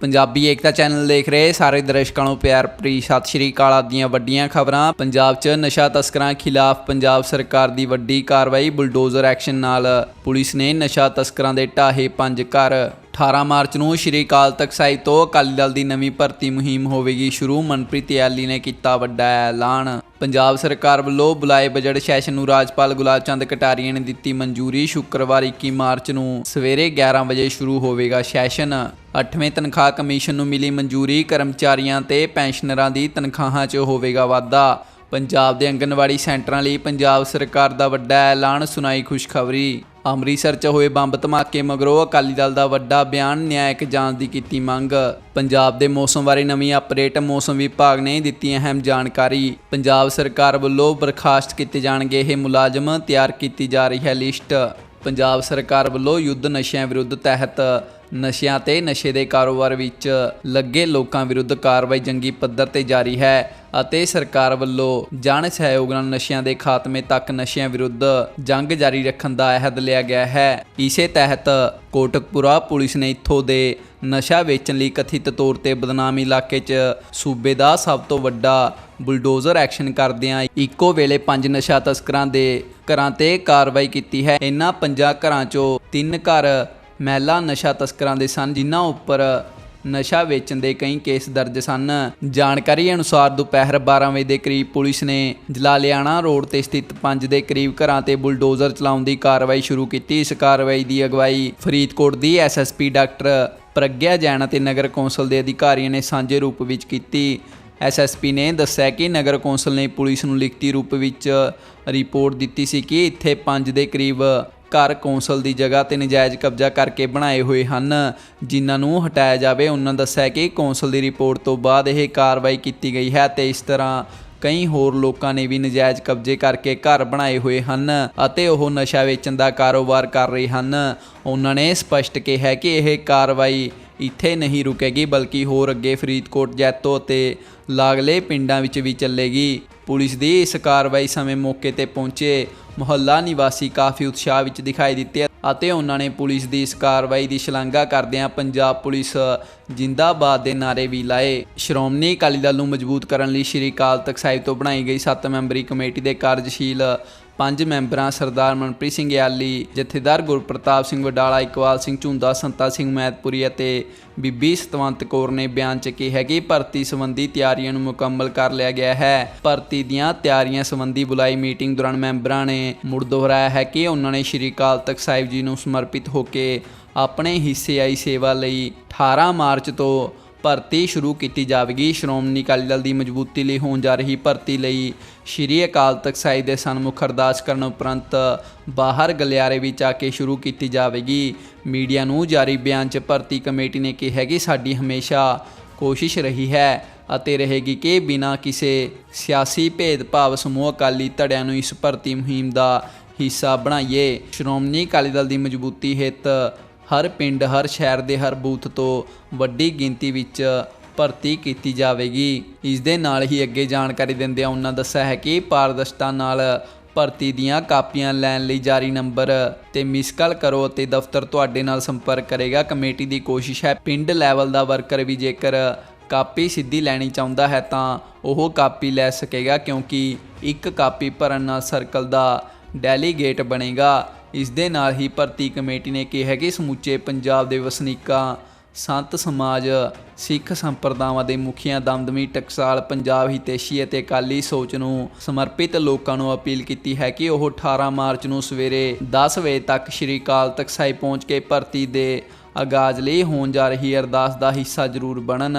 ਪੰਜਾਬੀ ਏਕਤਾ channel ਦੇਖ ਰਹੇ ਸਾਰੇ ਦਰਸ਼ਕਾਂ ਨੂੰ ਪਿਆਰ ਭਰੀ ਸਤਿ ਸ਼੍ਰੀ ਅਕਾਲ ਆਪ ਦੀਆਂ ਵੱਡੀਆਂ ਖਬਰਾਂ। ਪੰਜਾਬ 'ਚ ਨਸ਼ਾ ਤਸਕਰਾਂ ਖਿਲਾਫ ਪੰਜਾਬ ਸਰਕਾਰ ਦੀ ਵੱਡੀ ਕਾਰਵਾਈ, ਬੁਲਡੋਜ਼ਰ ਐਕਸ਼ਨ ਨਾਲ ਪੁਲਿਸ ਨੇ ਨਸ਼ਾ ਤਸਕਰਾਂ ਦੇ ਢਾਹੇ ਪੰਜ ਘਰ। 18 ਮਾਰਚ ਨੂੰ ਸ਼੍ਰੀ ਅਕਾਲ ਤਖਤ ਸਾਹਿਬ ਤੋਂ ਅਕਾਲੀ ਦਲ ਦੀ ਨਵੀਂ ਭਰਤੀ ਮੁਹਿੰਮ ਹੋਵੇਗੀ ਸ਼ੁਰੂ, ਮਨਪ੍ਰੀਤ ਯਾਲੀ ਨੇ ਕੀਤਾ ਵੱਡਾ ਐਲਾਨ। ਪੰਜਾਬ ਸਰਕਾਰ ਵੱਲੋਂ ਬੁਲਾਏ ਬਜਟ ਸੈਸ਼ਨ ਨੂੰ ਰਾਜਪਾਲ ਗੁਲਾਬ ਚੰਦ ਕਟਾਰੀਆ ਨੇ ਦਿੱਤੀ ਮਨਜ਼ੂਰੀ। ਸ਼ੁੱਕਰਵਾਰ 21 ਮਾਰਚ ਨੂੰ ਸਵੇਰੇ 11 ਵਜੇ ਸ਼ੁਰੂ ਹੋਵੇਗਾ ਸੈਸ਼ਨ। 8ਵੇਂ ਤਨਖਾਹ ਕਮਿਸ਼ਨ ਨੂੰ ਮਿਲੀ ਮਨਜ਼ੂਰੀ। ਕਰਮਚਾਰੀਆਂ ਤੇ ਪੈਨਸ਼ਨਰਾਂ ਦੀ ਤਨਖਾਹਾਂ 'ਚ ਹੋਵੇਗਾ ਵਾਧਾ। ਪੰਜਾਬ ਦੇ ਅੰਗਨਵਾੜੀ ਸੈਂਟਰਾਂ ਲਈ ਪੰਜਾਬ ਸਰਕਾਰ ਦਾ ਵੱਡਾ ਐਲਾਨ, ਸੁਣਾਈ ਖੁਸ਼ਖਬਰੀ। ਅੰਮ੍ਰਿਤਸਰ 'ਚ ਹੋਏ ਬੰਬ ਧਮਾਕੇ ਮਗਰੋਂ ਅਕਾਲੀ ਦਲ ਦਾ ਵੱਡਾ ਬਿਆਨ ਨਿਆਇਕ ਜਾਂਚ ਦੀ ਕੀਤੀ ਮੰਗ। ਪੰਜਾਬ ਦੇ ਮੌਸਮ ਬਾਰੇ ਨਵੀਂ ਅਪਡੇਟ ਮੌਸਮ ਵਿਭਾਗ ਨੇ ਦਿੱਤੀ ਅਹਿਮ ਜਾਣਕਾਰੀ। ਪੰਜਾਬ ਸਰਕਾਰ ਵੱਲੋਂ ਬਰਖਾਸਤ ਕੀਤੇ ਜਾਣਗੇ ਇਹ ਮੁਲਾਜ਼ਮ ਤਿਆਰ ਕੀਤੀ ਜਾ ਰਹੀ ਹੈ ਲਿਸਟ। ਪੰਜਾਬ ਸਰਕਾਰ ਵੱਲੋਂ ਯੁੱਧ ਨਸ਼ਿਆਂ ਵਿਰੁੱਧ ਤਹਿਤ ਨਸ਼ਿਆਂ ਤੇ ਨਸ਼ੇ ਦੇ ਕਾਰੋਬਾਰ ਵਿੱਚ ਲੱਗੇ ਲੋਕਾਂ ਵਿਰੁੱਧ ਕਾਰਵਾਈ ਜੰਗੀ ਪੱਧਰ ਤੇ ਜਾਰੀ ਹੈ ਅਤੇ ਸਰਕਾਰ ਵੱਲੋਂ ਜਨ ਸਹਿਯੋਗ ਨਾਲ ਨਸ਼ਿਆਂ ਦੇ ਖਾਤਮੇ ਤੱਕ ਨਸ਼ਿਆਂ ਵਿਰੁੱਧ ਜੰਗ ਜਾਰੀ ਰੱਖਣ ਦਾ ਅਹਿਦ ਲਿਆ ਗਿਆ ਹੈ। ਇਸੇ ਤਹਿਤ ਕੋਟਕਪੁਰਾ ਪੁਲਿਸ ਨੇ ਇੱਥੋਂ ਦੇ ਨਸ਼ਾ ਵੇਚਣ ਲਈ ਕਥਿਤ ਤੌਰ ਤੇ ਬਦਨਾਮ ਇਲਾਕੇ 'ਚ ਸੂਬੇ ਦਾ ਸਭ ਤੋਂ ਵੱਡਾ ਬੁਲਡੋਜ਼ਰ ਐਕਸ਼ਨ ਕਰਦਿਆਂ ਇੱਕੋ ਵੇਲੇ ਪੰਜ ਨਸ਼ਾ ਤਸਕਰਾਂ ਦੇ ਘਰਾਂ ਤੇ ਕਾਰਵਾਈ ਕੀਤੀ ਹੈ। ਇਨ੍ਹਾਂ ਪੰਜਾਂ ਘਰਾਂ 'ਚੋਂ ਤਿੰਨ ਘਰ ਮਹਿਲਾ ਨਸ਼ਾ ਤਸਕਰਾਂ ਦੇ ਸਨ, ਜਿਨ੍ਹਾਂ ਉੱਪਰ ਨਸ਼ਾ ਵੇਚਣ ਦੇ ਕਈ ਕੇਸ ਦਰਜ ਸਨ। ਜਾਣਕਾਰੀ ਅਨੁਸਾਰ ਦੁਪਹਿਰ 12 ਵਜੇ ਦੇ ਕਰੀਬ ਪੁਲਿਸ ਨੇ ਜਲਾਲਿਆਣਾ ਰੋਡ ਤੇ ਸਥਿਤ ਪੰਜ ਦੇ ਕਰੀਬ ਘਰਾਂ ਤੇ ਬੁਲਡੋਜ਼ਰ ਚਲਾਉਣ ਦੀ ਕਾਰਵਾਈ ਸ਼ੁਰੂ ਕੀਤੀ। ਇਸ ਕਾਰਵਾਈ ਦੀ ਅਗਵਾਈ ਫਰੀਦਕੋਟ ਦੀ ਐਸਐਸਪੀ ਡਾਕਟਰ ਪ੍ਰਗਿਆ ਜੈਨ ਅਤੇ ਨਗਰ ਕੌਂਸਲ ਦੇ ਅਧਿਕਾਰੀਆਂ ਨੇ ਸਾਂਝੇ ਰੂਪ ਵਿੱਚ ਕੀਤੀ। ਐਸਐਸਪੀ ਨੇ ਦੱਸਿਆ ਕਿ ਨਗਰ ਕੌਂਸਲ ਨੇ ਪੁਲਿਸ ਨੂੰ ਲਿਖਤੀ ਰੂਪ ਵਿੱਚ ਰਿਪੋਰਟ ਦਿੱਤੀ ਸੀ ਕਿ ਇੱਥੇ ਪੰਜ ਦੇ ਕਰੀਬ ਘਰ ਕੌਂਸਲ ਦੀ ਜਗ੍ਹਾ ਤੇ ਨਜਾਇਜ਼ ਕਬਜ਼ਾ ਕਰਕੇ ਬਣਾਏ ਹੋਏ ਹਨ। ਜਿਨ੍ਹਾਂ ਨੂੰ ਹਟਾਇਆ ਜਾਵੇ, ਉਹਨਾਂ ਦੱਸਿਆ ਕਿ ਕੌਂਸਲ ਦੀ ਰਿਪੋਰਟ ਤੋਂ ਬਾਅਦ ਇਹ ਕਾਰਵਾਈ ਕੀਤੀ ਗਈ ਹੈ ਤੇ ਇਸ ਤਰ੍ਹਾਂ ਕਈ ਹੋਰ ਲੋਕਾਂ ਨੇ ਵੀ ਨਜਾਇਜ਼ ਕਬਜ਼ੇ ਕਰਕੇ ਘਰ ਬਣਾਏ ਹੋਏ ਹਨ ਅਤੇ ਉਹ ਨਸ਼ਾ ਵੇਚਣ ਦਾ ਕਾਰੋਬਾਰ ਕਰ ਰਹੇ ਹਨ। ਉਹਨਾਂ ਨੇ ਸਪਸ਼ਟ ਕਿਹਾ ਕਿ ਇਹ ਕਾਰਵਾਈ ਇੱਥੇ ਨਹੀਂ ਰੁਕੇਗੀ, ਬਲਕਿ ਹੋਰ ਅੱਗੇ ਫਰੀਦਕੋਟ, ਜੈਤੋ ਅਤੇ ਲਾਗਲੇ ਪਿੰਡਾਂ ਵਿੱਚ ਵੀ ਚੱਲੇਗੀ। ਪੁਲਿਸ ਦੀ ਇਸ ਕਾਰਵਾਈ ਸਮੇਂ ਮੌਕੇ ਤੇ ਪਹੁੰਚੇ ਮੁਹੱਲਾ ਨਿਵਾਸੀ ਕਾਫੀ ਉਤਸ਼ਾਹ ਵਿੱਚ ਦਿਖਾਈ ਦਿੱਤੇ ਅਤੇ ਉਹਨਾਂ ਨੇ ਪੁਲਿਸ ਦੀ ਇਸ ਕਾਰਵਾਈ ਦੀ ਸ਼ਲਾਘਾ ਕਰਦਿਆਂ ਪੰਜਾਬ ਪੁਲਿਸ ਜਿੰਦਾਬਾਦ ਦੇ ਨਾਰੇ ਵੀ ਲਾਏ। ਸ਼੍ਰੋਮਣੀ ਅਕਾਲੀ ਦਲ ਨੂੰ ਮਜ਼ਬੂਤ ਕਰਨ ਲਈ ਸ਼੍ਰੀ ਅਕਾਲ ਤਖਤ ਸਾਹਿਬ ਤੋਂ ਬਣਾਈ ਗਈ 7 ਮੈਂਬਰੀ ਕਮੇਟੀ ਦੇ ਕਾਰਜਸ਼ੀਲ ਪੰਜ ਮੈਂਬਰਾਂ ਸਰਦਾਰ ਮਨਪ੍ਰੀਤ ਸਿੰਘ ਯਾਲੀ, ਜਥੇਦਾਰ ਗੁਰਪ੍ਰਤਾਪ ਸਿੰਘ ਵਡਾਲਾ ਇਕਵਾਲ ਸਿੰਘ ਝੁੰਦਾ, ਸੰਤਾ ਸਿੰਘ ਮੈਤਪੁਰੀ ਅਤੇ ਬੀਬੀ ਸਤਵੰਤ ਕੌਰ ਨੇ ਬਿਆਨ 'ਚ ਕਿਹਾ ਕਿ ਭਰਤੀ ਸੰਬੰਧੀ ਤਿਆਰੀਆਂ ਨੂੰ ਮੁਕੰਮਲ ਕਰ ਲਿਆ ਗਿਆ ਹੈ। ਭਰਤੀ ਦੀਆਂ ਤਿਆਰੀਆਂ ਸੰਬੰਧੀ ਬੁਲਾਈ ਮੀਟਿੰਗ ਦੌਰਾਨ ਮੈਂਬਰਾਂ ਨੇ ਮੁੜ ਦੁਹਰਾਇਆ ਹੈ ਕਿ ਉਹਨਾਂ ਨੇ ਸ਼੍ਰੀ ਅਕਾਲ ਤਖਤ ਸਾਹਿਬ ਜੀ ਨੂੰ ਸਮਰਪਿਤ ਹੋ ਕੇ ਆਪਣੇ ਹਿੱਸੇ ਆਈ ਸੇਵਾ ਲਈ 18 ਮਾਰਚ ਤੋਂ ਭਰਤੀ ਸ਼ੁਰੂ ਕੀਤੀ ਜਾਵੇਗੀ। ਸ਼੍ਰੋਮਣੀ ਅਕਾਲੀ ਦਲ ਦੀ ਮਜ਼ਬੂਤੀ ਲਈ ਹੋਣ ਜਾ ਰਹੀ ਭਰਤੀ ਲਈ ਸ਼੍ਰੀ ਅਕਾਲ ਤਖਤ ਸਾਹਿਬ ਦੇ ਸਨਮੁਖ ਅਰਦਾਸ ਕਰਨ ਉਪਰੰਤ ਬਾਹਰ ਗਲਿਆਰੇ ਵਿੱਚ ਆ ਕੇ ਸ਼ੁਰੂ ਕੀਤੀ ਜਾਵੇਗੀ। ਮੀਡੀਆ ਨੂੰ ਜਾਰੀ ਬਿਆਨ 'ਚ ਭਰਤੀ ਕਮੇਟੀ ਨੇ ਕਿਹਾ ਕਿ ਸਾਡੀ ਹਮੇਸ਼ਾ ਕੋਸ਼ਿਸ਼ ਰਹੀ ਹੈ ਅਤੇ ਰਹੇਗੀ ਕਿ ਬਿਨਾਂ ਕਿਸੇ ਸਿਆਸੀ ਭੇਦਭਾਵ ਸਮੂਹ ਅਕਾਲੀ ਧੜਿਆਂ ਨੂੰ ਇਸ ਭਰਤੀ ਮੁਹਿੰਮ ਦਾ ਹਿੱਸਾ ਬਣਾਈਏ। ਸ਼੍ਰੋਮਣੀ ਅਕਾਲੀ ਦਲ ਦੀ ਮਜ਼ਬੂਤੀ ਹਿੱਤ ਹਰ ਪਿੰਡ, ਹਰ ਸ਼ਹਿਰ ਦੇ ਹਰ ਬੂਥ ਤੋਂ ਵੱਡੀ ਗਿਣਤੀ ਵਿੱਚ ਭਰਤੀ ਕੀਤੀ ਜਾਵੇਗੀ। ਇਸ ਦੇ ਨਾਲ ਹੀ ਅੱਗੇ ਜਾਣਕਾਰੀ ਦਿੰਦਿਆਂ ਉਹਨਾਂ ਦੱਸਿਆ ਹੈ ਕਿ ਪਾਰਦਰਸ਼ਤਾ ਨਾਲ ਭਰਤੀ ਦੀਆਂ ਕਾਪੀਆਂ ਲੈਣ ਲਈ ਜਾਰੀ ਨੰਬਰ ਤੇ ਮਿਸ ਕਾਲ ਕਰੋ ਅਤੇ ਦਫ਼ਤਰ ਤੁਹਾਡੇ ਨਾਲ ਸੰਪਰਕ ਕਰੇਗਾ। ਕਮੇਟੀ ਦੀ ਕੋਸ਼ਿਸ਼ ਹੈ ਪਿੰਡ ਲੈਵਲ ਦਾ ਵਰਕਰ ਵੀ ਜੇਕਰ ਕਾਪੀ ਸਿੱਧੀ ਲੈਣੀ ਚਾਹੁੰਦਾ ਹੈ ਤਾਂ ਉਹ ਕਾਪੀ ਲੈ ਸਕੇਗਾ ਕਿਉਂਕਿ ਇੱਕ ਕਾਪੀ ਭਰਨ ਨਾਲ ਸਰਕਲ ਦਾ ਡੈਲੀਗੇਟ ਬਣੇਗਾ। ਇਸ ਦੇ ਨਾਲ ਹੀ ਭਰਤੀ ਕਮੇਟੀ ਨੇ ਕਿਹਾ ਕਿ ਸਮੁੱਚੇ ਪੰਜਾਬ ਦੇ ਵਸਨੀਕਾਂ, ਸੰਤ ਸਮਾਜ, ਸਿੱਖ ਸੰਪਰਦਾਵਾਂ ਦੇ ਮੁਖੀਆਂ ਦਮਦਮੀ ਟਕਸਾਲ ਪੰਜਾਬ ਹਿਤੈਸ਼ੀ ਅਤੇ ਅਕਾਲੀ ਸੋਚ ਨੂੰ ਸਮਰਪਿਤ ਲੋਕਾਂ ਨੂੰ ਅਪੀਲ ਕੀਤੀ ਹੈ ਕਿ ਉਹ 18 ਮਾਰਚ ਨੂੰ ਸਵੇਰੇ 10 ਵਜੇ ਤੱਕ ਸ਼੍ਰੀ ਅਕਾਲ ਤਖਤ ਸਾਹਿਬ ਪਹੁੰਚ ਕੇ ਭਰਤੀ ਦੇ ਆਗਾਜ਼ ਲਈ ਹੋਣ ਜਾ ਰਹੀ ਅਰਦਾਸ ਦਾ ਹਿੱਸਾ ਜ਼ਰੂਰ ਬਣਨ।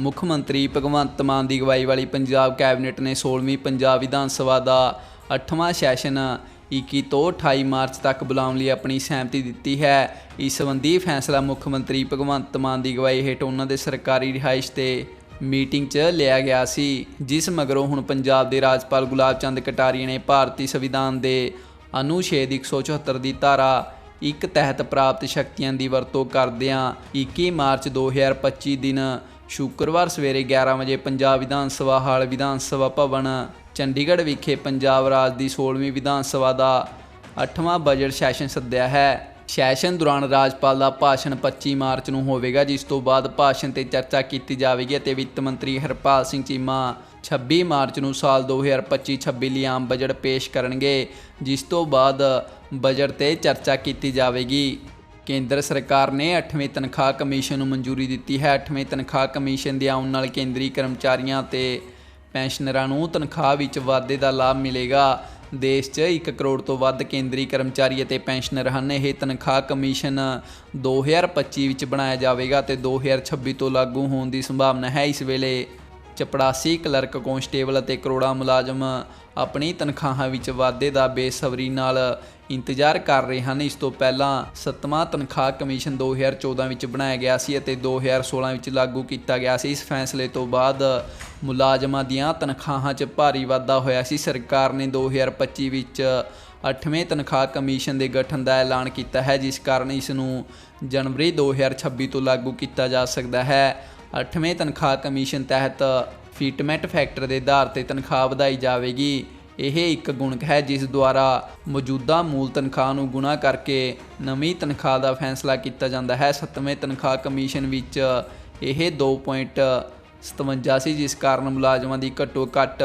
ਮੁੱਖ ਮੰਤਰੀ ਭਗਵੰਤ ਮਾਨ ਦੀ ਅਗਵਾਈ ਵਾਲੀ ਪੰਜਾਬ ਕੈਬਨਿਟ ਨੇ 16ਵੀਂ ਪੰਜਾਬ ਵਿਧਾਨ ਸਭਾ ਦਾ 8ਵਾਂ ਸੈਸ਼ਨ 21 ਤੋਂ 28 ਮਾਰਚ ਤੱਕ ਬੁਲਾਉਣ ਲਈ ਆਪਣੀ ਸਹਿਮਤੀ ਦਿੱਤੀ ਹੈ। ਇਸ ਸੰਬੰਧੀ ਫੈਸਲਾ ਮੁੱਖ ਮੰਤਰੀ ਭਗਵੰਤ ਮਾਨ ਦੀ ਅਗਵਾਈ ਹੇਠ ਉਹਨਾਂ ਦੇ ਸਰਕਾਰੀ ਰਿਹਾਇਸ਼ ਤੇ ਮੀਟਿੰਗ 'ਚ ਲਿਆ ਗਿਆ ਸੀ, ਜਿਸ ਮਗਰੋਂ ਹੁਣ ਪੰਜਾਬ ਦੇ ਰਾਜਪਾਲ ਗੁਲਾਬ ਚੰਦ ਕਟਾਰੀਆ ਨੇ ਭਾਰਤੀ ਸੰਵਿਧਾਨ ਦੇ ਅਨੁਛੇਦ 174 ਦੀ ਧਾਰਾ ਇੱਕ ਤਹਿਤ ਪ੍ਰਾਪਤ ਸ਼ਕਤੀਆਂ ਦੀ ਵਰਤੋਂ ਕਰਦਿਆਂ 21 ਮਾਰਚ 2025 ਦਿਨ ਸ਼ੁੱਕਰਵਾਰ ਸਵੇਰੇ 11 ਵਜੇ ਪੰਜਾਬ ਵਿਧਾਨ ਸਭਾ, ਹਾਲ ਵਿਧਾਨ ਸਭਾ ਭਵਨ ਚੰਡੀਗੜ੍ਹ ਵਿਖੇ ਪੰਜਾਬ ਰਾਜ ਦੀ 16ਵੀਂ ਵਿਧਾਨ ਸਭਾ ਦਾ 8ਵਾਂ ਬਜਟ ਸੈਸ਼ਨ ਸੱਦਿਆ ਹੈ। ਸੈਸ਼ਨ ਦੌਰਾਨ ਰਾਜਪਾਲ ਦਾ ਭਾਸ਼ਣ 25 ਮਾਰਚ ਨੂੰ ਹੋਵੇਗਾ, ਜਿਸ ਤੋਂ ਬਾਅਦ ਭਾਸ਼ਣ ਤੇ ਚਰਚਾ ਕੀਤੀ ਜਾਵੇਗੀ ਅਤੇ ਵਿੱਤ ਮੰਤਰੀ ਹਰਪਾਲ ਸਿੰਘ ਚੀਮਾ 26 ਮਾਰਚ ਨੂੰ ਸਾਲ 2025-26 ਲਈ ਆਮ ਬਜਟ ਪੇਸ਼ ਕਰਨਗੇ, ਜਿਸ ਤੋਂ ਬਾਅਦ ਬਜਟ ਤੇ ਚਰਚਾ ਕੀਤੀ ਜਾਵੇਗੀ। ਕੇਂਦਰ ਸਰਕਾਰ ਨੇ 8ਵੇਂ ਤਨਖਾਹ ਕਮਿਸ਼ਨ ਨੂੰ ਮਨਜ਼ੂਰੀ ਦਿੱਤੀ ਹੈ। 8ਵੇਂ ਤਨਖਾਹ ਕਮਿਸ਼ਨ ਦੇ ਆਉਣ ਨਾਲ ਕੇਂਦਰੀ ਕਰਮਚਾਰੀਆਂ ਤੇ ਪੈਨਸ਼ਨਰਾਂ ਨੂੰ ਤਨਖਾਹ ਵਿੱਚ ਵਾਧੇ ਦਾ ਲਾਭ ਮਿਲੇਗਾ। ਦੇਸ਼ 'ਚ 1 ਕਰੋੜ ਤੋਂ ਵੱਧ ਕੇਂਦਰੀ ਕਰਮਚਾਰੀ ਅਤੇ ਪੈਨਸ਼ਨਰ ਹਨ। ਇਹ ਤਨਖਾਹ ਕਮਿਸ਼ਨ 2025 ਵਿੱਚ ਬਣਾਇਆ ਜਾਵੇਗਾ ਤੇ 2026 ਤੋਂ ਲਾਗੂ ਹੋਣ ਦੀ ਸੰਭਾਵਨਾ ਹੈ। ਇਸ ਵੇਲੇ ਚਪੜਾਸੀ ਕਲਰਕ ਕਾਂਸਟੇਬਲ ਅਤੇ ਕਰੋੜਾਂ ਮੁਲਾਜ਼ਮ ਆਪਣੀ ਤਨਖਾਹਾਂ ਵਿੱਚ ਵਾਧੇ ਦਾ ਬੇਸਬਰੀ ਨਾਲ ਇੰਤਜ਼ਾਰ ਕਰ ਰਹੇ ਹਨ। ਇਸ ਤੋਂ ਪਹਿਲਾਂ ਸੱਤਵਾਂ ਤਨਖਾਹ ਕਮਿਸ਼ਨ 2014 ਵਿੱਚ ਬਣਾਇਆ ਗਿਆ ਸੀ ਅਤੇ 2016 ਵਿੱਚ ਲਾਗੂ ਕੀਤਾ ਗਿਆ ਸੀ। ਇਸ ਫੈਸਲੇ ਤੋਂ ਬਾਅਦ ਮੁਲਾਜ਼ਮਾਂ ਦੀਆਂ ਤਨਖਾਹਾਂ 'ਚ ਭਾਰੀ ਵਾਧਾ ਹੋਇਆ ਸੀ। ਸਰਕਾਰ ਨੇ 2025 ਵਿੱਚ 8ਵੇਂ ਤਨਖਾਹ ਕਮਿਸ਼ਨ ਦੇ ਗਠਨ ਦਾ ਐਲਾਨ ਕੀਤਾ ਹੈ, ਜਿਸ ਕਾਰਨ ਇਸ ਨੂੰ ਜਨਵਰੀ 2026 ਤੋਂ ਲਾਗੂ ਕੀਤਾ ਜਾ ਸਕਦਾ ਹੈ। 8ਵੇਂ ਤਨਖਾਹ ਕਮਿਸ਼ਨ ਤਹਿਤ ਫੀਟਮੈਂਟ ਫੈਕਟਰ ਦੇ ਆਧਾਰ ਤੇ ਤਨਖਾਹ ਵਧਾਈ ਜਾਵੇਗੀ। ਇਹ ਇੱਕ ਗੁਣਕ ਹੈ ਜਿਸ ਦੁਆਰਾ ਮੌਜੂਦਾ ਮੂਲ ਤਨਖਾਹ ਨੂੰ ਗੁਣਾ ਕਰਕੇ ਨਵੀਂ ਤਨਖਾਹ ਦਾ ਫੈਸਲਾ ਕੀਤਾ ਜਾਂਦਾ ਹੈ। 7ਵੇਂ ਤਨਖਾਹ ਕਮਿਸ਼ਨ ਵਿੱਚ ਇਹ 2.57 ਸੀ, ਜਿਸ ਕਾਰਨ ਮੁਲਾਜ਼ਮਾਂ ਦੀ ਘੱਟੋ ਘੱਟ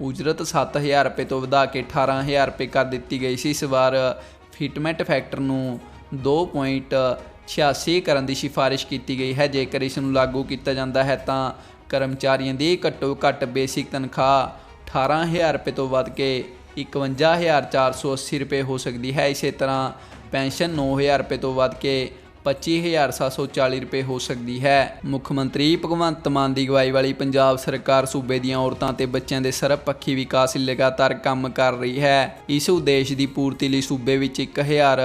ਉਜਰਤ 7000 ਰੁਪਏ ਤੋਂ ਵਧਾ ਕੇ 18000 ਰੁਪਏ ਕਰ ਦਿੱਤੀ ਗਈ ਸੀ। ਇਸ ਵਾਰ ਫਿਟਮੈਂਟ ਫੈਕਟਰ ਨੂੰ 2.86 ਕਰਨ ਦੀ ਸਿਫਾਰਿਸ਼ ਕੀਤੀ ਗਈ ਹੈ। ਜੇਕਰ ਇਸ ਨੂੰ ਲਾਗੂ ਕੀਤਾ ਜਾਂਦਾ ਹੈ ਤਾਂ ਕਰਮਚਾਰੀਆਂ ਦੀ ਘੱਟੋ ਘੱਟ ਬੇਸਿਕ ਤਨਖਾਹ 18000 ਰੁਪਏ ਤੋਂ ਵੱਧ ਕੇ 51480 ਰੁਪਏ ਹੋ ਸਕਦੀ ਹੈ। ਇਸੇ ਤਰ੍ਹਾਂ ਪੈਨਸ਼ਨ 9000 ਰੁਪਏ ਤੋਂ ਵੱਧ ਕੇ 25740 ਰੁਪਏ ਹੋ ਸਕਦੀ ਹੈ। ਮੁੱਖ ਮੰਤਰੀ ਭਗਵੰਤ ਮਾਨ ਦੀ ਅਗਵਾਈ ਵਾਲੀ ਪੰਜਾਬ ਸਰਕਾਰ ਸੂਬੇ ਦੀਆਂ ਔਰਤਾਂ ਤੇ ਬੱਚਿਆਂ ਦੇ ਸਰਬਪੱਖੀ ਵਿਕਾਸ ਲਈ ਲਗਾਤਾਰ ਕੰਮ ਕਰ ਰਹੀ ਹੈ। ਇਸ ਉਦੇਸ਼ ਦੀ ਪੂਰਤੀ ਲਈ ਸੂਬੇ ਵਿੱਚ 1000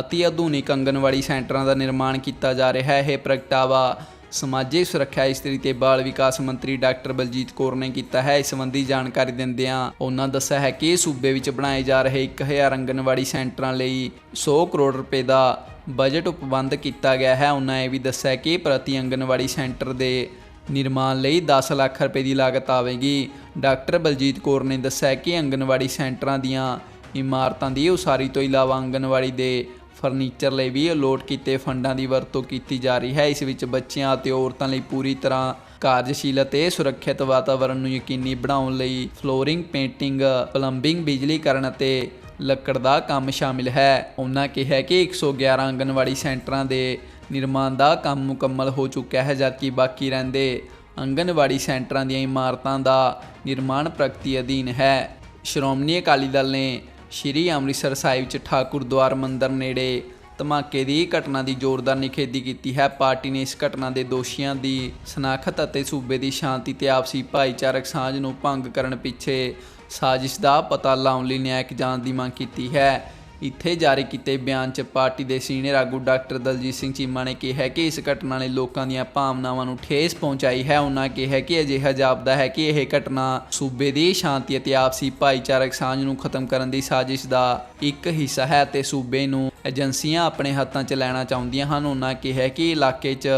ਅਤੀ ਆਧੁਨਿਕ ਆਂਗਨਵਾੜੀ ਸੈਂਟਰਾਂ ਦਾ ਨਿਰਮਾਣ ਕੀਤਾ ਜਾ ਰਿਹਾ ਹੈ। ਇਹ ਪ੍ਰਗਟਾਵਾ ਸਮਾਜਿਕ ਸੁਰੱਖਿਆ ਇਸਤਰੀ ਤੇ ਬਾਲ ਵਿਕਾਸ ਮੰਤਰੀ ਡਾਕਟਰ ਬਲਜੀਤ ਕੌਰ ਨੇ ਕੀਤਾ ਹੈ। ਇਸ ਸੰਬੰਧੀ ਜਾਣਕਾਰੀ ਦਿੰਦਿਆਂ ਉਹਨਾਂ ਦੱਸਿਆ ਹੈ ਕਿ ਸੂਬੇ ਵਿੱਚ ਬਣਾਏ ਜਾ ਰਹੇ 1000 ਆਂਗਨਵਾੜੀ ਸੈਂਟਰਾਂ ਲਈ 100 ਕਰੋੜ ਰੁਪਏ ਦਾ ਬਜਟ ਉਪਬੰਧ ਕੀਤਾ ਗਿਆ ਹੈ। ਉਹਨਾਂ ਇਹ ਵੀ ਦੱਸਿਆ ਕਿ ਪ੍ਰਤੀ ਆਂਗਨਵਾੜੀ ਸੈਂਟਰ ਦੇ ਨਿਰਮਾਣ ਲਈ 10 ਲੱਖ ਰੁਪਏ ਦੀ ਲਾਗਤ ਆਵੇਗੀ। ਡਾਕਟਰ ਬਲਜੀਤ ਕੌਰ ਨੇ ਦੱਸਿਆ ਕਿ ਆਂਗਨਵਾੜੀ ਸੈਂਟਰਾਂ ਦੀਆਂ ਇਮਾਰਤਾਂ ਦੀ ਉਸਾਰੀ ਤੋਂ ਇਲਾਵਾ ਆਂਗਨਵਾੜੀ ਦੇ ਫਰਨੀਚਰ ਲਈ ਵੀ ਅਲੋਟ ਕੀਤੇ ਫੰਡਾਂ ਦੀ ਵਰਤੋਂ ਕੀਤੀ ਜਾ ਰਹੀ ਹੈ। ਇਸ ਵਿੱਚ ਬੱਚਿਆਂ ਅਤੇ ਔਰਤਾਂ ਲਈ ਪੂਰੀ ਤਰ੍ਹਾਂ ਕਾਰਜਸ਼ੀਲ ਅਤੇ ਸੁਰੱਖਿਅਤ ਵਾਤਾਵਰਣ ਨੂੰ ਯਕੀਨੀ ਬਣਾਉਣ ਲਈ ਫਲੋਰਿੰਗ, ਪੇਂਟਿੰਗ, ਪਲੰਬਿੰਗ, ਬਿਜਲੀਕਰਨ ਅਤੇ ਲੱਕੜ ਦਾ ਕੰਮ ਸ਼ਾਮਿਲ ਹੈ। ਉਹਨਾਂ ਕਿਹਾ ਕਿ 111 ਆਂਗਨਵਾੜੀ ਸੈਂਟਰਾਂ ਦੇ ਨਿਰਮਾਣ ਦਾ ਕੰਮ ਮੁਕੰਮਲ ਹੋ ਚੁੱਕਿਆ ਹੈ, ਜਦਕਿ ਬਾਕੀ ਰਹਿੰਦੇ ਆਂਗਨਵਾੜੀ ਸੈਂਟਰਾਂ ਦੀਆਂ ਇਮਾਰਤਾਂ ਦਾ ਨਿਰਮਾਣ ਪ੍ਰਗਤੀ ਅਧੀਨ ਹੈ। ਸ਼੍ਰੋਮਣੀ ਅਕਾਲੀ ਦਲ ਨੇ ਸ਼੍ਰੀ ਅੰਮ੍ਰਿਤਸਰ ਸਾਹਿਬ ਚ ਠਾਕੁਰ ਦੁਆਰ ਮੰਦਿਰ ਨੇੜੇ ਧਮਾਕੇ ਦੀ ਘਟਨਾ ਦੀ ਜ਼ੋਰਦਾਰ ਨਿਖੇਧੀ ਕੀਤੀ ਹੈ। ਪਾਰਟੀ ਨੇ ਇਸ ਘਟਨਾ ਦੇ ਦੋਸ਼ੀਆਂ ਦੀ ਸਨਾਖਤ ਅਤੇ ਸੂਬੇ ਦੀ ਸ਼ਾਂਤੀ ਤੇ ਆਪਸੀ ਭਾਈਚਾਰਕ ਸਾਂਝ ਨੂੰ ਭੰਗ ਕਰਨ ਪਿੱਛੇ ਸਾਜ਼ਿਸ਼ ਦਾ ਪਤਾ ਲਾਉਣ ਲਈ ਨਿਆਇਕ ਜਾਂਚ ਦੀ ਮੰਗ ਕੀਤੀ ਹੈ। ਇੱਥੇ ਜਾਰੀ ਕੀਤੇ ਬਿਆਨ 'ਚ ਪਾਰਟੀ ਦੇ ਸੀਨੀਅਰ ਆਗੂ ਡਾਕਟਰ ਦਲਜੀਤ ਸਿੰਘ ਚੀਮਾ ਨੇ ਕਿਹਾ ਕਿ ਇਸ ਘਟਨਾ ਨੇ ਲੋਕਾਂ ਦੀਆਂ ਭਾਵਨਾਵਾਂ ਨੂੰ ਠੇਸ ਪਹੁੰਚਾਈ ਹੈ। ਉਹਨਾਂ ਕਿਹਾ ਕਿ ਅਜਿਹਾ ਜਾਪਦਾ ਹੈ ਕਿ ਇਹ ਘਟਨਾ ਸੂਬੇ ਦੀ ਸ਼ਾਂਤੀ ਅਤੇ ਆਪਸੀ ਭਾਈਚਾਰਕ ਸਾਂਝ ਨੂੰ ਖਤਮ ਕਰਨ ਦੀ ਸਾਜ਼ਿਸ਼ ਦਾ ਇੱਕ ਹਿੱਸਾ ਹੈ ਅਤੇ ਸੂਬੇ ਨੂੰ ਏਜੰਸੀਆਂ ਆਪਣੇ ਹੱਥਾਂ 'ਚ ਲੈਣਾ ਚਾਹੁੰਦੀਆਂ ਹਨ। ਉਹਨਾਂ ਕਿਹਾ ਕਿ ਇਲਾਕੇ 'ਚ